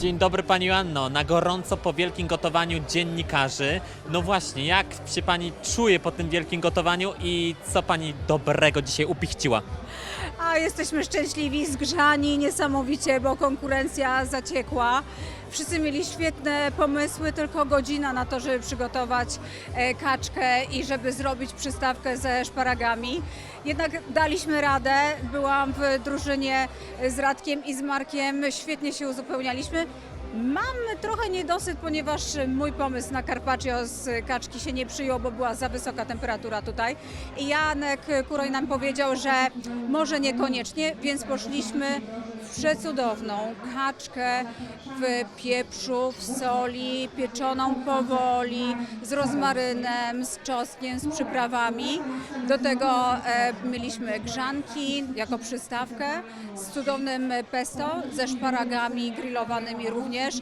Dzień dobry Pani Joanno. Na gorąco po wielkim gotowaniu dziennikarzy. No właśnie, jak się Pani czuje po tym wielkim gotowaniu i co Pani dobrego dzisiaj upichciła? A jesteśmy szczęśliwi, zgrzani niesamowicie, bo konkurencja zaciekła. Wszyscy mieli świetne pomysły, tylko godzina na to, żeby przygotować e, kaczkę i żeby zrobić przystawkę ze szparagami. Jednak daliśmy radę. Byłam w drużynie z Radkiem i z Markiem. Świetnie się uzupełnialiśmy. Mam trochę niedosyt, ponieważ mój pomysł na carpaccio z kaczki się nie przyjął, bo była za wysoka temperatura tutaj. I Janek Kuroj nam powiedział, że może niekoniecznie, więc poszliśmy przecudowną kaczkę w pieprzu, w soli, pieczoną powoli, z rozmarynem, z czosnkiem, z przyprawami. Do tego e, mieliśmy grzanki jako przystawkę z cudownym pesto, ze szparagami grillowanymi również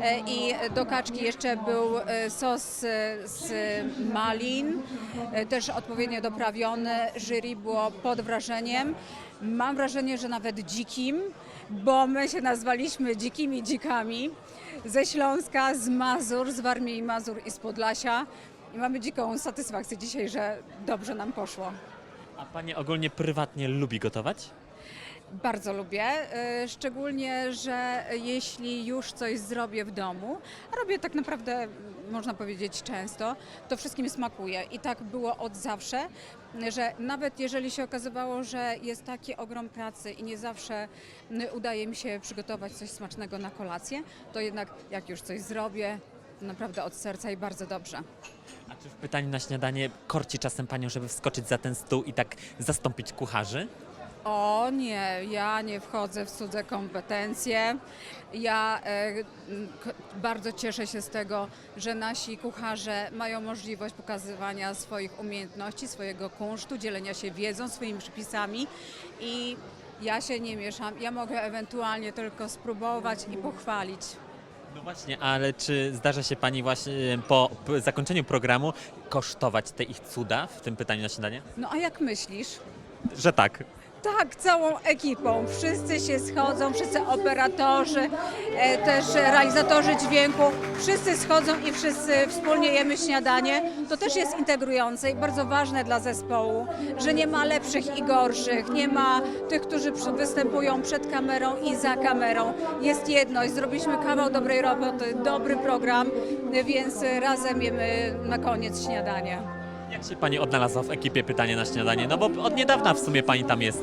e, i do kaczki jeszcze był e, sos e, z malin, e, też odpowiednio doprawiony. Jury było pod wrażeniem. Mam wrażenie, że nawet dzikim, bo my się nazwaliśmy dzikimi dzikami ze Śląska, z Mazur, z Warmii i Mazur i z Podlasia. I mamy dziką satysfakcję dzisiaj, że dobrze nam poszło. A Pani ogólnie prywatnie lubi gotować? Bardzo lubię, y, szczególnie, że jeśli już coś zrobię w domu, a robię tak naprawdę, można powiedzieć, często, to wszystkim smakuje. I tak było od zawsze, że nawet jeżeli się okazywało, że jest taki ogrom pracy i nie zawsze udaje mi się przygotować coś smacznego na kolację, to jednak jak już coś zrobię, to naprawdę od serca i bardzo dobrze. A czy w pytaniu na śniadanie korci czasem Panią, żeby wskoczyć za ten stół i tak zastąpić kucharzy? O nie, ja nie wchodzę w cudze kompetencje. Ja e, bardzo cieszę się z tego, że nasi kucharze mają możliwość pokazywania swoich umiejętności, swojego kunsztu, dzielenia się wiedzą, swoimi przepisami i ja się nie mieszam. Ja mogę ewentualnie tylko spróbować i pochwalić. No właśnie, ale czy zdarza się Pani właśnie po zakończeniu programu kosztować te ich cuda w tym pytaniu na śniadanie? No a jak myślisz? Że tak. Tak, całą ekipą. Wszyscy się schodzą, wszyscy operatorzy, e, też realizatorzy dźwięku. Wszyscy schodzą i wszyscy wspólnie jemy śniadanie. To też jest integrujące i bardzo ważne dla zespołu, że nie ma lepszych i gorszych, nie ma tych, którzy występują przed kamerą i za kamerą. Jest jedność, zrobiliśmy kawał dobrej roboty, dobry program, więc razem jemy na koniec śniadanie. Jak się Pani odnalazła w ekipie pytanie na śniadanie? No bo od niedawna w sumie Pani tam jest.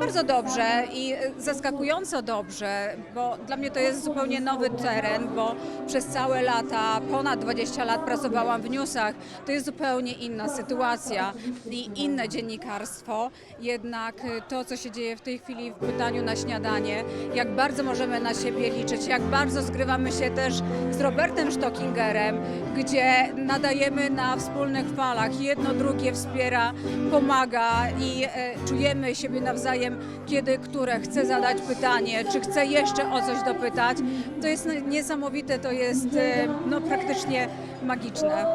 Bardzo dobrze i zaskakująco dobrze, bo dla mnie to jest zupełnie nowy teren, bo przez całe lata, ponad 20 lat pracowałam w newsach. To jest zupełnie inna sytuacja i inne dziennikarstwo. Jednak to, co się dzieje w tej chwili w pytaniu na śniadanie, jak bardzo możemy na siebie liczyć, jak bardzo zgrywamy się też z Robertem Stockingerem, gdzie nadajemy na wspólnych falach. Jedno drugie wspiera, pomaga i e, czujemy siebie nawzajem, kiedy które chce zadać pytanie, czy chce jeszcze o coś dopytać. To jest niesamowite, to jest e, no, praktycznie magiczne.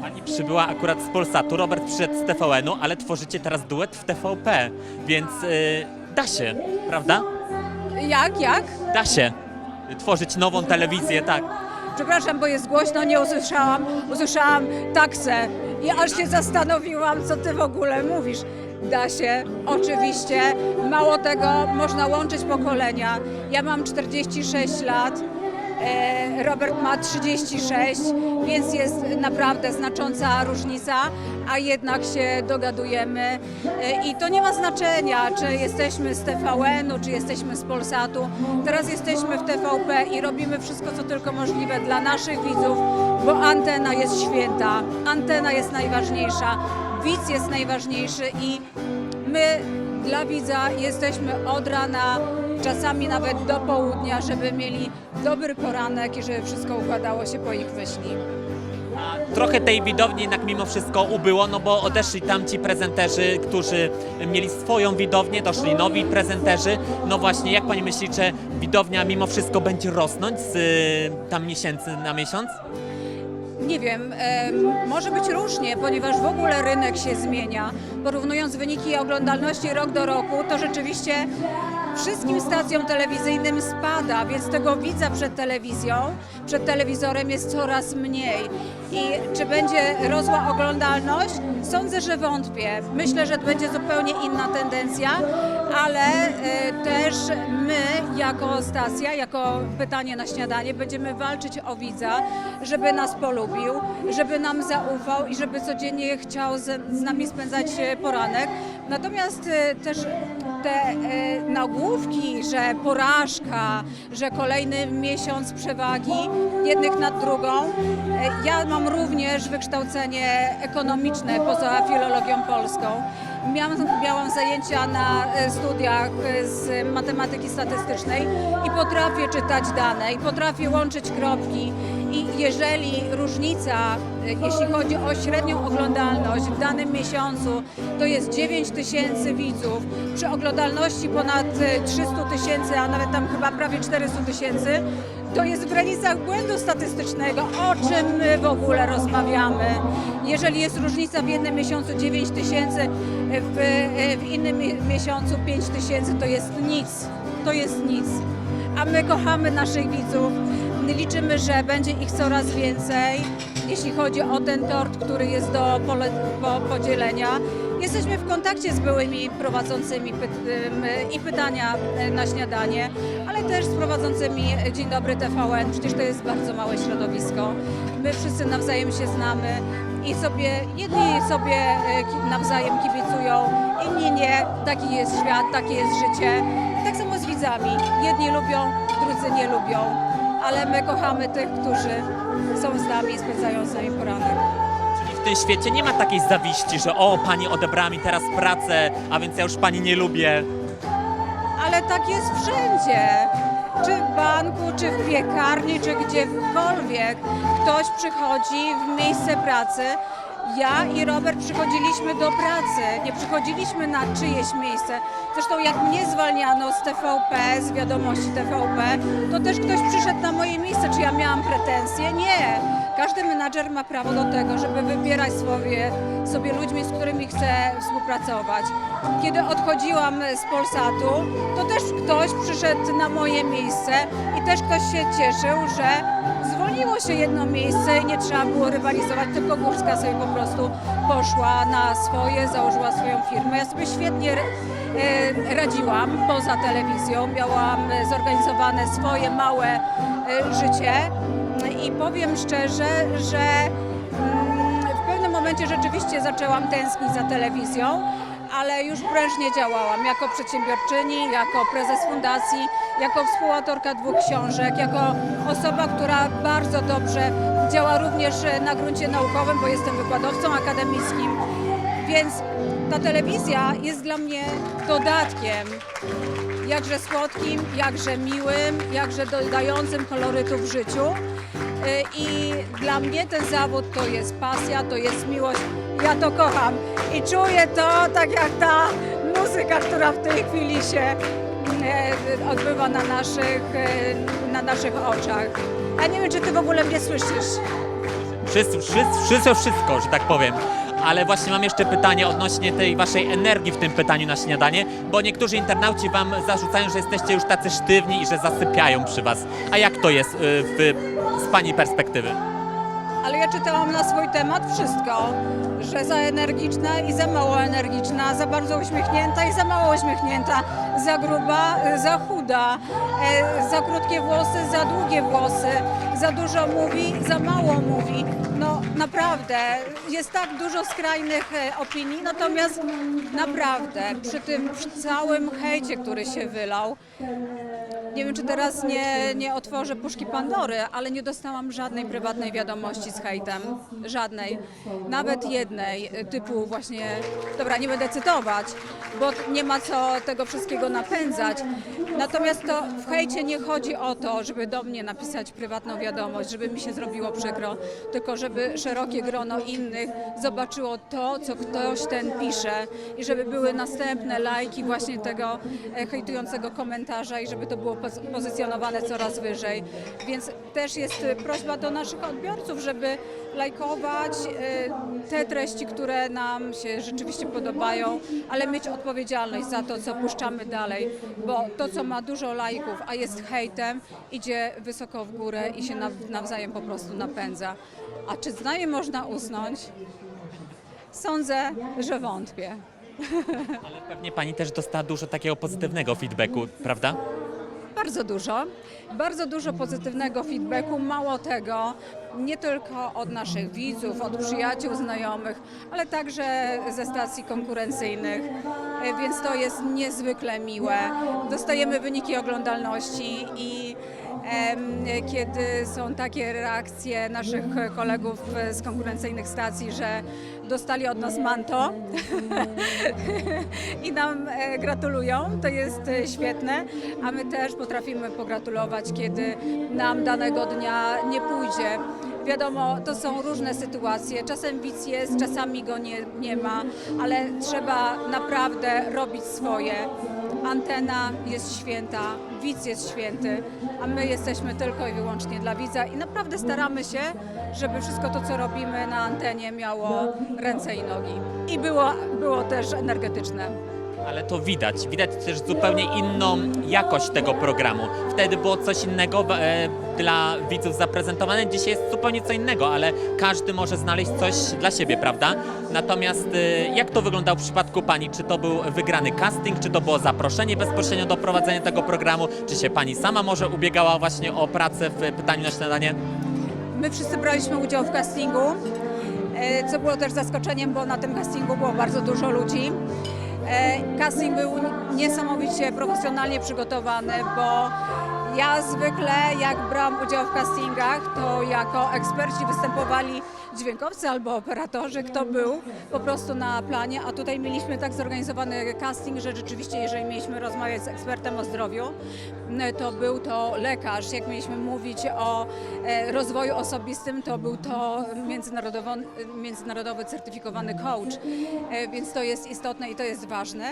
Pani przybyła akurat z Polsatu, Robert przyszedł z TVN-u, ale tworzycie teraz duet w TVP, więc y, da się, prawda? Jak, jak? Da się tworzyć nową telewizję, tak. Przepraszam, bo jest głośno, nie usłyszałam. Usłyszałam taksę i aż się zastanowiłam, co ty w ogóle mówisz. Da się, oczywiście. Mało tego, można łączyć pokolenia. Ja mam 46 lat. e, Robert ma 36, więc jest naprawdę znacząca różnica, a jednak się dogadujemy. E, I to nie ma znaczenia, czy jesteśmy z TVN-u, czy jesteśmy z Polsatu. Teraz jesteśmy w TVP i robimy wszystko, co tylko możliwe dla naszych widzów, bo antena jest święta, antena jest najważniejsza, widz jest najważniejszy i my dla widza jesteśmy od rana, czasami nawet do południa, żeby mieli dobry poranek i żeby wszystko układało się po ich myśli. Trochę tej widowni jednak mimo wszystko ubyło, no bo odeszli tamci prezenterzy, którzy mieli swoją widownię, doszli nowi prezenterzy. No właśnie, jak pani myśli, czy widownia mimo wszystko będzie rosnąć z y, tam miesięcy na miesiąc? Nie wiem, em, może być różnie, ponieważ w ogóle rynek się zmienia. Porównując wyniki oglądalności rok do roku, to rzeczywiście wszystkim stacjom telewizyjnym spada, więc tego widza przed telewizją, przed telewizorem jest coraz mniej. I czy będzie rosła oglądalność? Sądzę, że wątpię. Myślę, że będzie zupełnie inna tendencja, ale e, też my jako stacja, jako pytanie na śniadanie będziemy walczyć o widza, żeby nas polubił, żeby nam zaufał i żeby codziennie chciał z, z nami spędzać e, poranek. Natomiast e, też te e, nagłówki, że porażka, że kolejny miesiąc przewagi jednych nad drugą. E, ja mam również wykształcenie ekonomiczne poza filologią polską. Miałam, miałam zajęcia na e, studiach z matematyki statystycznej i potrafię czytać dane i potrafię łączyć kropki. I jeżeli różnica, e, jeśli chodzi o średnią oglądalność w danym miesiącu, to jest 9 tysięcy widzów, przy oglądalności ponad e, 300 tysięcy, a nawet tam chyba prawie 400 tysięcy, to jest w granicach błędu statystycznego. O czym my w ogóle rozmawiamy? Jeżeli jest różnica w jednym miesiącu 9 tysięcy, w, e, w innym mi- miesiącu 5 tysięcy, to jest nic. To jest nic. A my kochamy naszych widzów. Liczymy, że będzie ich coraz więcej, jeśli chodzi o ten tort, który jest do podzielenia. Jesteśmy w kontakcie z byłymi prowadzącymi py, i pytania y, na śniadanie, ale też z prowadzącymi Dzień Dobry TVN. Przecież to jest bardzo małe środowisko. My wszyscy nawzajem się znamy i sobie jedni sobie y, nawzajem kibicują, inni nie. Taki jest świat, takie jest życie. Tak samo z widzami. Jedni lubią, drudzy nie lubią ale my kochamy tych, którzy są z nami i spędzają z nami poranek. Czyli w tym świecie nie ma takiej zawiści, że o, pani odebrała mi teraz pracę, a więc ja już pani nie lubię. Ale tak jest wszędzie. Czy w banku, czy w piekarni, czy gdziekolwiek. Ktoś przychodzi w miejsce pracy. Ja i Robert przychodziliśmy do pracy, nie przychodziliśmy na czyjeś miejsce. Zresztą jak mnie zwalniano z TVP, z wiadomości TVP, to też ktoś przyszedł na moje miejsce. Czy ja miałam pretensje? Nie. Każdy menadżer ma prawo do tego, żeby wybierać sobie, sobie ludźmi, z którymi chce współpracować. Kiedy odchodziłam z Polsatu, to też ktoś przyszedł na moje miejsce i też ktoś się cieszył, że zwolniło się jedno miejsce i nie trzeba było rywalizować, tylko Górska sobie po prostu poszła na swoje, założyła swoją firmę. Ja sobie świetnie e, radziłam poza telewizją, miałam e, zorganizowane swoje małe e, życie. I powiem szczerze, że mm, w pewnym momencie rzeczywiście zaczęłam tęsknić za telewizją, ale już prężnie działałam jako przedsiębiorczyni, jako prezes fundacji, jako współautorka dwóch książek, jako osoba, która bardzo dobrze działa również na gruncie naukowym, bo jestem wykładowcą akademickim. Więc ta telewizja jest dla mnie dodatkiem jakże słodkim, jakże miłym, jakże dodającym kolorytu w życiu. Y, I dla mnie ten zawód to jest pasja, to jest miłość. Ja to kocham i czuję to tak jak ta muzyka, która w tej chwili się e, odbywa na naszych, e, na naszych oczach. Ja nie wiem, czy ty w ogóle mnie słyszysz. Wszyscy, wszyscy wszystko, że tak powiem. Ale właśnie mam jeszcze pytanie odnośnie tej waszej energii w tym pytaniu na śniadanie, bo niektórzy internauci wam zarzucają, że jesteście już tacy sztywni i że zasypiają przy was. A jak to jest y, w, z pani perspektywy? Ale ja czytałam na swój temat wszystko, że za energiczna i za mało energiczna, za bardzo uśmiechnięta i za mało uśmiechnięta, za gruba, za chuda, e, za krótkie włosy, za długie włosy, za dużo mówi, za mało mówi. No naprawdę, jest tak dużo skrajnych e, opinii, natomiast naprawdę przy tym całym hejcie, który się wylał, nie wiem, czy teraz nie, nie otworzę puszki Pandory, ale nie dostałam żadnej prywatnej wiadomości z hejtem. Żadnej. Nawet jednej, y, typu właśnie, dobra, nie będę cytować, bo nie ma co tego wszystkiego napędzać. Natomiast to w hejcie nie chodzi o to, żeby do mnie napisać prywatną wiadomość, żeby mi się zrobiło przykro, tylko żeby szerokie grono innych zobaczyło to, co ktoś ten pisze i żeby były następne lajki właśnie tego e, hejtującego komentarza i żeby to było pozycjonowane coraz wyżej. Więc też jest y, prośba do naszych odbiorców, żeby lajkować y, te treści, które nam się rzeczywiście podobają, ale mieć odpowiedzialność za to, co puszczamy dalej, bo to, co ma dużo lajków, a jest hejtem, idzie wysoko w górę i się naw- nawzajem po prostu napędza. A czy z nami można usnąć? Sądzę, że wątpię. Ale pewnie pani też dostała dużo takiego pozytywnego feedbacku, prawda? Bardzo dużo, bardzo dużo pozytywnego feedbacku. Mało tego, nie tylko od naszych widzów, od przyjaciół, znajomych, ale także ze stacji konkurencyjnych, E, więc to jest niezwykle miłe. Dostajemy wyniki oglądalności i kiedy są takie reakcje naszych kolegów z konkurencyjnych stacji, że dostali od nas manto, i nam e, gratulują. To jest e, świetne, a my też potrafimy pogratulować, kiedy nam danego dnia nie pójdzie. Wiadomo, to są różne sytuacje. Czasem widz jest, czasami go nie, nie ma, ale trzeba naprawdę robić swoje. Antena jest święta, widz jest święty, a my jesteśmy tylko i wyłącznie dla widza i naprawdę staramy się, żeby wszystko to, co robimy na antenie miało ręce i nogi. I było, było też energetyczne. Ale to widać. Widać też zupełnie inną jakość tego programu. Wtedy było coś innego e, dla widzów zaprezentowane, dzisiaj jest zupełnie co innego, ale każdy może znaleźć coś dla siebie, prawda? Natomiast e, jak to wyglądało w przypadku pani? Czy to był wygrany casting, czy to było zaproszenie bezpośrednio do prowadzenia tego programu? Czy się pani sama może ubiegała właśnie o pracę w pytaniu na śniadanie? My wszyscy braliśmy udział w castingu, e, co było też zaskoczeniem, bo na tym castingu było bardzo dużo ludzi. E, Casting był niesamowicie profesjonalnie przygotowany, bo ja zwykle jak brałam udział w castingach, to jako eksperci występowali dźwiękowcy albo operatorzy, kto był po prostu na planie, a tutaj mieliśmy tak zorganizowany casting, że rzeczywiście jeżeli mieliśmy rozmawiać z ekspertem o zdrowiu, n- to był to lekarz. Jak mieliśmy mówić o e, rozwoju osobistym, to był to międzynarodowo, międzynarodowy certyfikowany coach, e, więc to jest istotne i to jest ważne.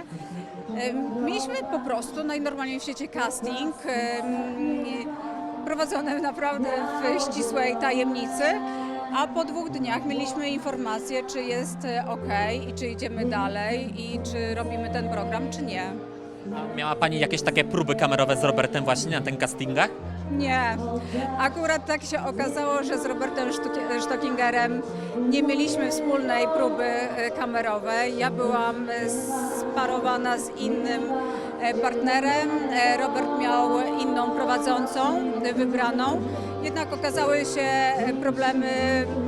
E, Mieliśmy po prostu najnormalniej w świecie casting, prowadzony naprawdę w ścisłej tajemnicy, a po dwóch dniach mieliśmy informację, czy jest ok i czy idziemy dalej i czy robimy ten program, czy nie. Miała pani jakieś takie próby kamerowe z Robertem właśnie na tych castingach? Nie. Akurat tak się okazało, że z Robertem Sztuki- Sztokingerem nie mieliśmy wspólnej próby e, kamerowej. Ja byłam e, sparowana z innym e, partnerem. E, Robert miał inną prowadzącą, e, wybraną. Jednak okazały się e, problemy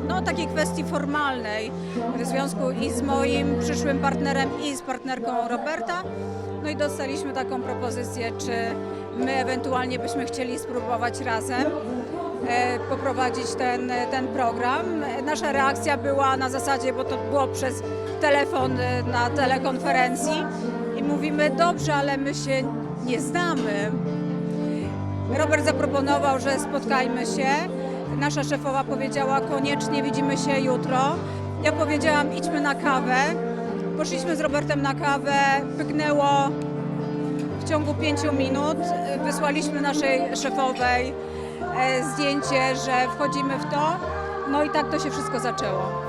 no, takiej kwestii formalnej w związku i z moim przyszłym partnerem i z partnerką Roberta. No i dostaliśmy taką propozycję, czy my ewentualnie byśmy chcieli spróbować razem e, poprowadzić ten, ten program. E, Nasza reakcja była na zasadzie, bo to było przez telefon e, na telekonferencji i mówimy, dobrze, ale my się nie znamy. Robert zaproponował, że spotkajmy się. Nasza szefowa powiedziała, koniecznie widzimy się jutro. Ja powiedziałam, idźmy na kawę. Poszliśmy z Robertem na kawę, pyknęło w ciągu pięciu minut. Wysłaliśmy naszej szefowej e, zdjęcie, że wchodzimy w to. No i tak to się wszystko zaczęło.